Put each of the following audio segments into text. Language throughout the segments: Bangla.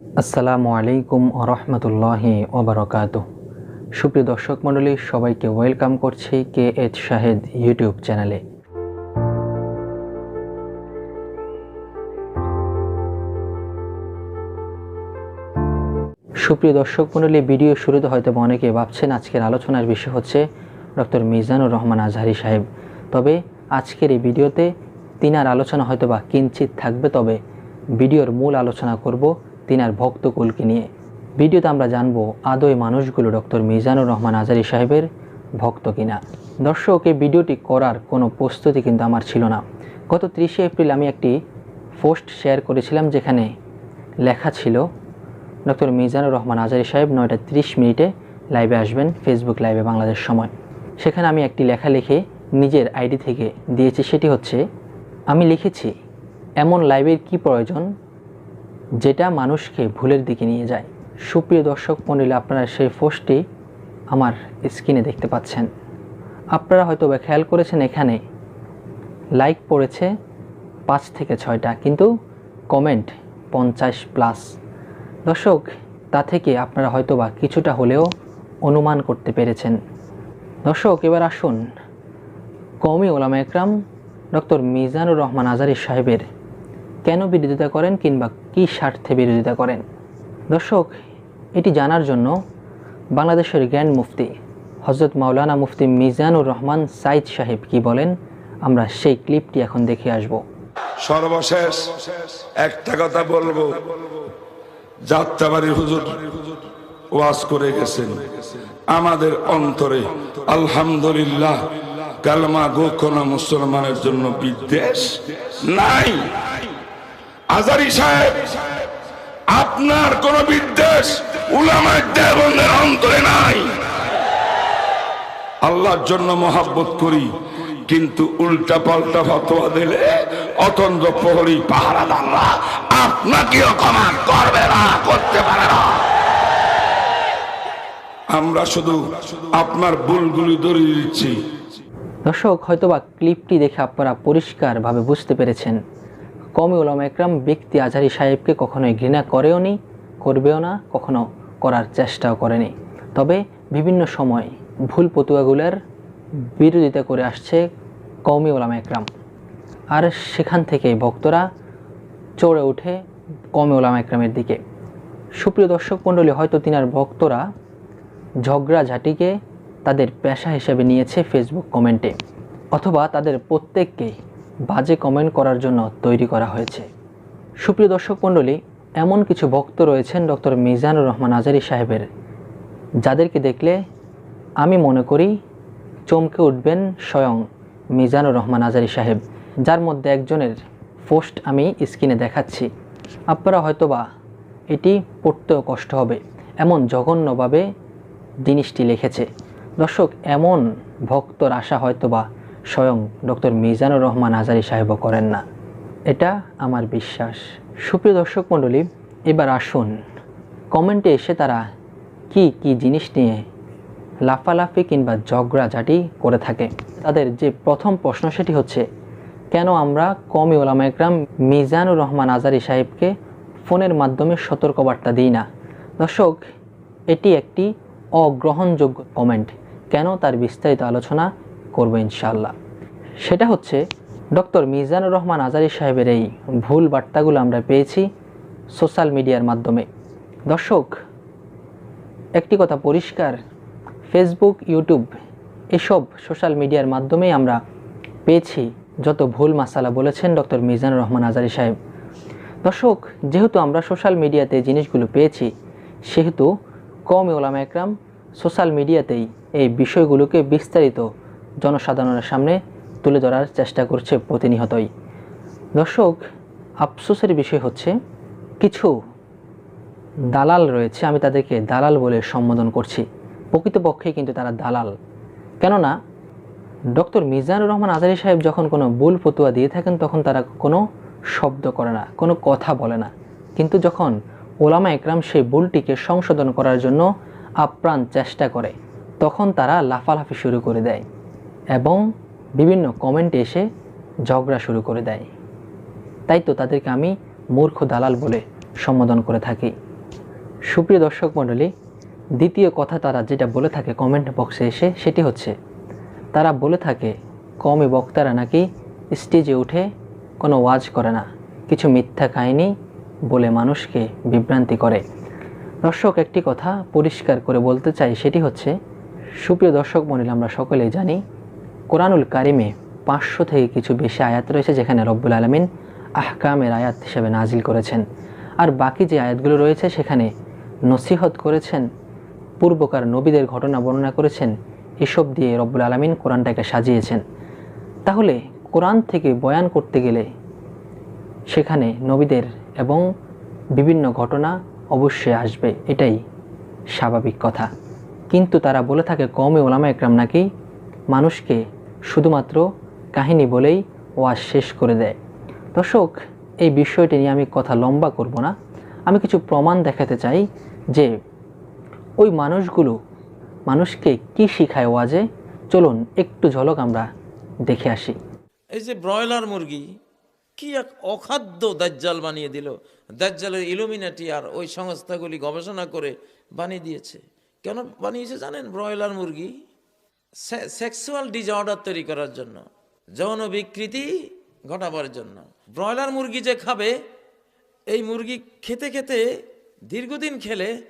আসসালামু আলাইকুম আরহামতুল্লাহি ওবরকাত সুপ্রিয় দর্শক মণ্ডলী, সবাইকে ওয়েলকাম করছি কে এইচ শাহেদ ইউটিউব চ্যানেলে। সুপ্রিয় দর্শক মণ্ডলী, ভিডিও শুরুতে হয়তো অনেকে ভাবছেন আজকের আলোচনার বিষয় হচ্ছে ডক্টর মিজানুর রহমান আজহারি সাহেব। তবে আজকের এই ভিডিওতে তিনার আলোচনা হয়তো বা কিঞ্চিত থাকবে, তবে ভিডিওর মূল আলোচনা করব তিনার ভক্তকুলকে নিয়ে। ভিডিওতে আমরা জানব, আদৌ মানুষগুলো ডক্টর মিজানুর রহমান আজারি সাহেবের ভক্ত কিনা? দর্শক, এই ভিডিওটি করার কোনো প্রস্তুতি কিন্তু আমার ছিল না। গত ত্রিশে এপ্রিল আমি একটি পোস্ট শেয়ার করেছিলাম যেখানে লেখা ছিল, ডক্টর মিজানুর রহমান আজারি সাহেব নয়টা ত্রিশ মিনিটে লাইভে আসবেন ফেসবুক লাইভে বাংলাদেশ সময়। সেখানে আমি একটি লেখা লিখে নিজের আইডি থেকে দিয়েছি, সেটি হচ্ছে, আমি লিখেছি, এমন লাইভের কি প্রয়োজন? যেটা মানুষকে ভুলের দিকে নিয়ে যায়। সুপ্রিয় দর্শক মণ্ডলী আপনারা সেই পোস্টটি আমার স্ক্রিনে দেখতে পাচ্ছেন। আপনারা হয়তো খেয়াল করেছেন এখানে লাইক পড়েছে পাঁচ থেকে ছয়টা, কিন্তু কমেন্ট পঞ্চাশ প্লাস। দর্শক, তা থেকে আপনারা হয়তো বা কিছুটা হলেও অনুমান করতে পেরেছেন। দর্শক, এবার আসুন কমি ওলামা একরাম, ডক্টর মিজানুর রহমান আজারি সাহেবের কেন বিরোধিতা করেন কিংবা কী স্বার্থে বিরোধিতা করেন? দর্শক, এটি জানার জন্য বাংলাদেশের গ্র্যান্ড মুফতি হজরত মাওলানা মুফতি মিজানুর রহমান সাইদ সাহেব কি বলেন? আমরা সেই ক্লিপটি এখন দেখে আসব। সর্বশেষ একটা কথা বলব। যাত্রাবাড়ি হুজুর ওয়াজ করে গেছেন। আমাদের অন্তরে আলহামদুলিল্লাহ কালমা গোখনা মুসলমানের জন্য বিদ্বেষ নাই। আজারি সাহেব, আপনার কোন বিদ্বেষ উলামায় দেবনের অন্তরে নাই। আল্লাহর জন্য মহাব্বত করি, কিন্তু উল্টা পাল্টা ফতোয়া দিলে অতন্ত্র প্রহরী পাহারা দাল্লা আপনাকেও ক্ষমা করবে না, করতে পারে না। আমরা শুধু আপনার ভুলগুলি ধরিয়ে দিচ্ছি। দর্শক, হয়তোবা ক্লিপটি দেখে আপনারা পরিষ্কারভাবে বুঝতে পেরেছেন। কমি ওলামা একরাম ব্যক্তি আজহারি সাহেবকে কখনোই ঘৃণা করেও নি, করবেও না, কখনো করার চেষ্টাও করেনি। তবে বিভিন্ন সময় ভুল পতুয়াগুলোর বিরোধিতা করে আসছে কওমি ওলামা একরাম। আর সেখান থেকে ভক্তরা চড়ে ওঠে কমে ওলামা একরামের দিকে। সুপ্রিয় দর্শক মণ্ডলী, হয়তো তিনার ভক্তরা ঝগড়াঝাটিকে তাদের পেশা হিসেবে নিয়েছে ফেসবুক কমেন্টে, অথবা তাদের প্রত্যেককে বাজে কমেন্ট করার জন্য তৈরি করা হয়েছে। সুপ্রিয় দর্শক মণ্ডলী, এমন কিছু ভক্ত রয়েছেন ডক্টর মিজানুর রহমান আজারি সাহেবের। যাদেরকে দেখলে আমি মনে করি চমকে উঠবেন স্বয়ং মিজানুর রহমান আজারি সাহেব, যার মধ্যে একজনের পোস্ট আমি স্ক্রিনে দেখাচ্ছি। আপনারা হয়তোবা এটি পড়তেও কষ্ট হবে। এমন জঘন্যভাবে জিনিসটি লিখেছে। দর্শক, এমন ভক্তর আশা হয়তোবা স্বয়ং ডক্টর মিজানুর রহমান আজারি সাহেবও করেন না। এটা আমার বিশ্বাস। সুপ্রিয় দর্শক মণ্ডলী, এবার আসুন, কমেন্টে এসে তারা কি কি জিনিস নিয়ে লাফালাফি কিংবা ঝগড়াঝাটি করে থাকে। তাদের যে প্রথম প্রশ্ন সেটি হচ্ছে, কেন আমরা কমি ওলামা একরাম মিজানুর রহমান আজারি সাহেবকে ফোনের মাধ্যমে সতর্কবার্তা দিই না? দর্শক, এটি একটি অগ্রহণযোগ্য কমেন্ট। কেন তার বিস্তারিত আলোচনা করব ইনশাল্লাহ সেটা হচ্ছে ডক্টর মিজানুর রহমান আজারি সাহেবের এই ভুল বার্তাগুলো আমরা পেয়েছি সোশ্যাল মিডিয়ার মাধ্যমে। দর্শক, একটি কথা পরিষ্কার, ফেসবুক, ইউটিউব এসব সোশ্যাল মিডিয়ার মাধ্যমেই আমরা পেয়েছি যত ভুল মাসালা বলেছেন ডক্টর মিজানুর রহমান আজারি সাহেব। দর্শক, যেহেতু আমরা সোশ্যাল মিডিয়াতে জিনিসগুলো পেয়েছি, সেহেতু কম ওলামা একরাম সোশ্যাল মিডিয়াতেই এই বিষয়গুলোকে বিস্তারিত জনসাধারণের সামনে তুলে ধরার চেষ্টা করছে প্রতিনিয়তই দর্শক, আফসোসের বিষয় হচ্ছে, কিছু দালাল রয়েছে, আমি তাদেরকে দালাল বলে সম্বোধন করছি। প্রকৃতপক্ষে কিন্তু তারা দালাল। কেননা, ডক্টর মিজানুর রহমান আজারি সাহেব যখন কোনো ভুল ফতুয়া দিয়ে থাকেন, তখন তারা কোনো শব্দ করে না, কোনো কথা বলে না। কিন্তু যখন ওলামা একরাম সেই ভুলটিকে সংশোধন করার জন্য আপ্রাণ চেষ্টা করে, তখন তারা লাফালাফি শুরু করে দেয়। এবং বিভিন্ন কমেন্টে এসে ঝগড়া শুরু করে দেয়। তাই তো তাদেরকে আমি মূর্খ দালাল বলে সম্বোধন করে থাকি। সুপ্রিয় দর্শক মণ্ডলী, দ্বিতীয় কথা তারা যেটা বলে থাকে কমেন্ট বক্সে এসে সেটি হচ্ছে, তারা বলে থাকে, কমই বক্তারা নাকি স্টেজে উঠে কোনো ওয়াজ করে না, কিছু মিথ্যা কাহিনী বলে মানুষকে বিভ্রান্তি করে। দর্শক, একটি কথা পরিষ্কার করে বলতে চাই, সেটি হচ্ছে, সুপ্রিয় দর্শক মণ্ডলী, আমরা সকলেই জানি কোরআনুল কারিমে পাঁচশো থেকে কিছু বেশি আয়াত রয়েছে যেখানে রব্বুল আলমিন আহকামের আয়াত হিসেবে নাজিল করেছেন। আর বাকি যে আয়াতগুলো রয়েছে সেখানে নসিহত করেছেন, পূর্বকার নবীদের ঘটনা বর্ণনা করেছেন, এসব দিয়ে রব্বুল আলমিন কোরআনটাকে সাজিয়েছেন। তাহলে কোরআন থেকে বয়ান করতে গেলে সেখানে নবীদের এবং বিভিন্ন ঘটনা অবশ্যই আসবে, এটাই স্বাভাবিক কথা। কিন্তু তারা বলে থাকে কমে ওলামা একরাম নাকি মানুষকে শুধুমাত্র কাহিনী বলেই ওয়াজ শেষ করে দেয়। দর্শক, এই বিষয়টি নিয়ে আমি কথা লম্বা করব না। আমি কিছু প্রমাণ দেখাতে চাই যে ওই মানুষগুলো মানুষকে কি শিখায় ওয়াজে? চলুন একটু ঝলক আমরা দেখে আসি। এই যে ব্রয়লার মুরগি, কি এক অখাদ্য দাজ্জাল বানিয়ে দিল। দাজ্জালের ইলুমিনাটি আর ওই সংস্থাগুলি গবেষণা করে বানিয়ে দিয়েছে। কেন বানিয়েছে জানেন ব্রয়লার মুরগি? সেক্সুয়াল ডিজঅর্ডার তৈরি করার জন্য, যৌন বিকৃতি ঘটাবার জন্য। ব্রয়লার মুরগি যে খাবে, এই মুরগি খেতে খেতে দীর্ঘদিন খেলে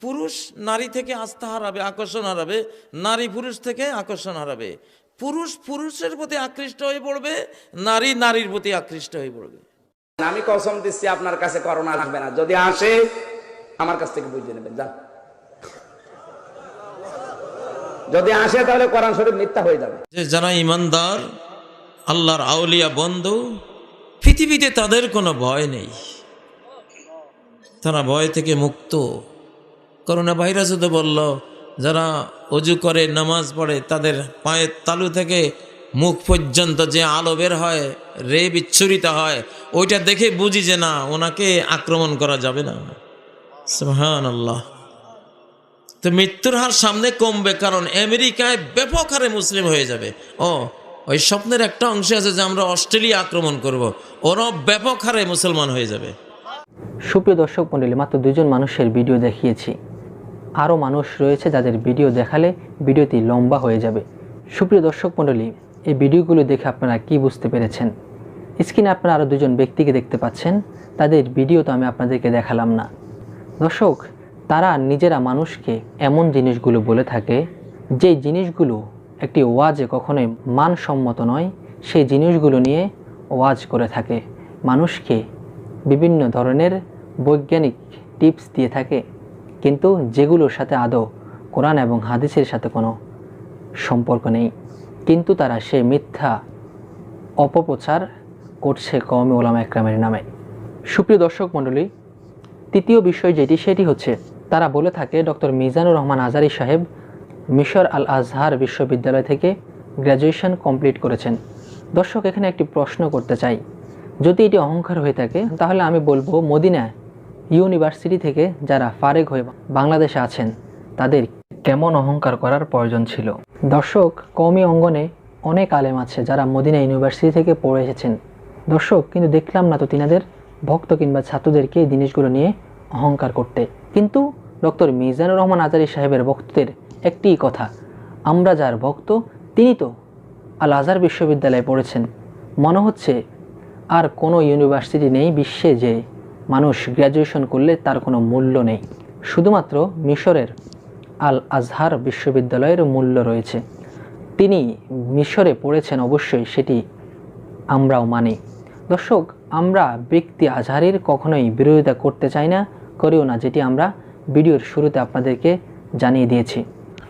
পুরুষ নারী থেকে আস্থা হারাবে, আকর্ষণ হারাবে, নারী পুরুষ থেকে আকর্ষণ হারাবে। পুরুষ পুরুষের প্রতি আকৃষ্ট হয়ে পড়বে, নারী নারীর প্রতি আকৃষ্ট হয়ে পড়বে। আমি কসম দিচ্ছি, আপনার কাছে করোনা আসবে না। যদি আসে, আমার কাছ থেকে বুঝে নেবেন। যান। যদি আসে তাহলে কোরআন শরীফ মিথ্যা হয়ে যাবে। যে যারা ইমানদার, আল্লাহর আউলিয়া বন্ধু, পৃথিবীতে তাদের কোনো ভয় নেই। তারা ভয় থেকে মুক্ত। করোনা ভাইরাস তো বলল, যারা অজু করে, নামাজ পড়ে, তাদের পায়ের তালু থেকে মুখ পর্যন্ত যে আলো বের হয়, রে বিচ্ছুরিত হয়, ওইটা দেখে বুঝি যে না, ওনাকে আক্রমণ করা যাবে না। সুবহান আল্লাহ তো মৃত্যুর হার সামনে কমবে কারণ আমেরিকায় ব্যাপক হারে মুসলিম হয়ে যাবে। ও, ওই স্বপ্নের একটা অংশ আছে যে আমরা অস্ট্রেলিয়া আক্রমণ করব। ওরাও ব্যাপক হারে মুসলমান হয়ে যাবে। সুপ্রিয় দর্শক মণ্ডলী, মাত্র দুজন মানুষের ভিডিও দেখিয়েছি। আরও মানুষ রয়েছে যাদের ভিডিও দেখালে ভিডিওটি লম্বা হয়ে যাবে। সুপ্রিয় দর্শক মণ্ডলী, এই ভিডিওগুলো দেখে আপনারা কি বুঝতে পেরেছেন? স্ক্রিনে আপনারা আরও দুজন ব্যক্তিকে দেখতে পাচ্ছেন। তাদের ভিডিও তো আমি আপনাদেরকে দেখালাম না। দর্শক তারা নিজেরা মানুষকে এমন জিনিসগুলো বলে থাকে, যে জিনিসগুলো একটি ওয়াজে কখনোই মানসম্মত নয়, সেই জিনিসগুলো নিয়ে ওয়াজ করে থাকে। মানুষকে বিভিন্ন ধরনের বৈজ্ঞানিক টিপস দিয়ে থাকে, কিন্তু যেগুলোর সাথে আদৌ কোরআন এবং হাদিসের সাথে কোনো সম্পর্ক নেই। কিন্তু তারা সে মিথ্যা অপপ্রচার করছে কওমে ওলামা একরামের নামে। সুপ্রিয় দর্শক মণ্ডলী, তৃতীয় বিষয় যেটি, সেটি হচ্ছে তারা বলে থাকে, ডক্টর মিজানুর রহমান আজারি সাহেব মিশর আল আজহার বিশ্ববিদ্যালয় থেকে গ্র্যাজুয়েশন কমপ্লিট করেছেন। দর্শক, এখানে একটি প্রশ্ন করতে চাই। যদি এটি অহংকার হয়ে থাকে, তাহলে আমি বলব, মদিনা ইউনিভার্সিটি থেকে যারা ফারেক হয়ে বাংলাদেশে আছেন, তাদের কেমন অহংকার করার প্রয়োজন ছিল? দর্শক, কওমি অঙ্গনে অনেক আলেম আছে যারা মদিনা ইউনিভার্সিটি থেকে পড়ে এসেছেন। দর্শক, কিন্তু দেখলাম না তো তিনাদের ভক্ত কিংবা ছাত্রদেরকে এই জিনিসগুলো নিয়ে অহংকার করতে। কিন্তু ডক্টর মিজানুর রহমান আজারি সাহেবের ভক্তদের একটিই কথা, আমরা যার ভক্ত, তিনি তো আল আজহার বিশ্ববিদ্যালয়ে পড়েছেন। মনে হচ্ছে আর কোনো ইউনিভার্সিটি নেই বিশ্বে যে মানুষ গ্র্যাজুয়েশন করলে তার কোনো মূল্য নেই। শুধুমাত্র মিশরের আল আজহার বিশ্ববিদ্যালয়ের মূল্য রয়েছে। তিনি মিশরে পড়েছেন অবশ্যই, সেটি আমরাও মানি। দর্শক, আমরা ব্যক্তি আজহারের কখনোই বিরোধিতা করতে চাই না। করিও না, যেটি আমরা ভিডিওর শুরুতে আপনাদেরকে জানিয়ে দিয়েছি।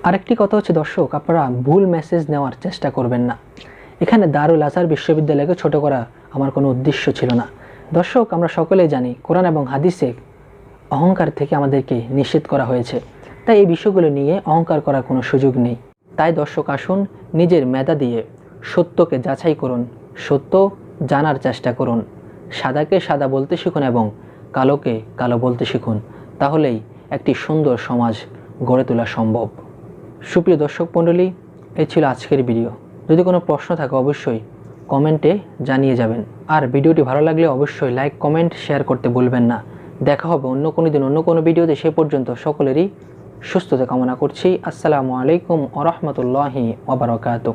আরেকটি কথা হচ্ছে, দর্শক, আপনারা ভুল মেসেজ নেওয়ার চেষ্টা করবেন না। এখানে দারুল আজহার বিশ্ববিদ্যালয়কে ছোট করা আমার কোনো উদ্দেশ্য ছিল না। দর্শক, আমরা সকলেই জানি, কোরআন এবং হাদিসে অহংকার থেকে আমাদেরকে নিষেধ করা হয়েছে। তাই এই বিষয়গুলো নিয়ে অহংকার করার কোনো সুযোগ নেই। তাই দর্শক, আসুন নিজের মেধা দিয়ে সত্যকে যাচাই করুন, সত্য জানার চেষ্টা করুন। সাদাকে সাদা বলতে শিখুন এবং কালোকে কালো বলতে শিখুন, তাহলেই একটি সুন্দর সমাজ গড়ে তোলা সম্ভব। সুপ্রিয় দর্শক মণ্ডলী এই ছিল আজকের ভিডিও। যদি কোনো প্রশ্ন থাকে, অবশ্যই কমেন্টে জানিয়ে যাবেন। আর ভিডিওটি ভালো লাগলে অবশ্যই লাইক, কমেন্ট, শেয়ার করতে ভুলবেন না। দেখা হবে অন্য কোনো দিন, অন্য কোনো ভিডিওতে, সে পর্যন্ত সকলেরই সুস্থতা কামনা করছি। আসসালামু আলাইকুম আ রহমতুল্লাহি ওবরাকাতু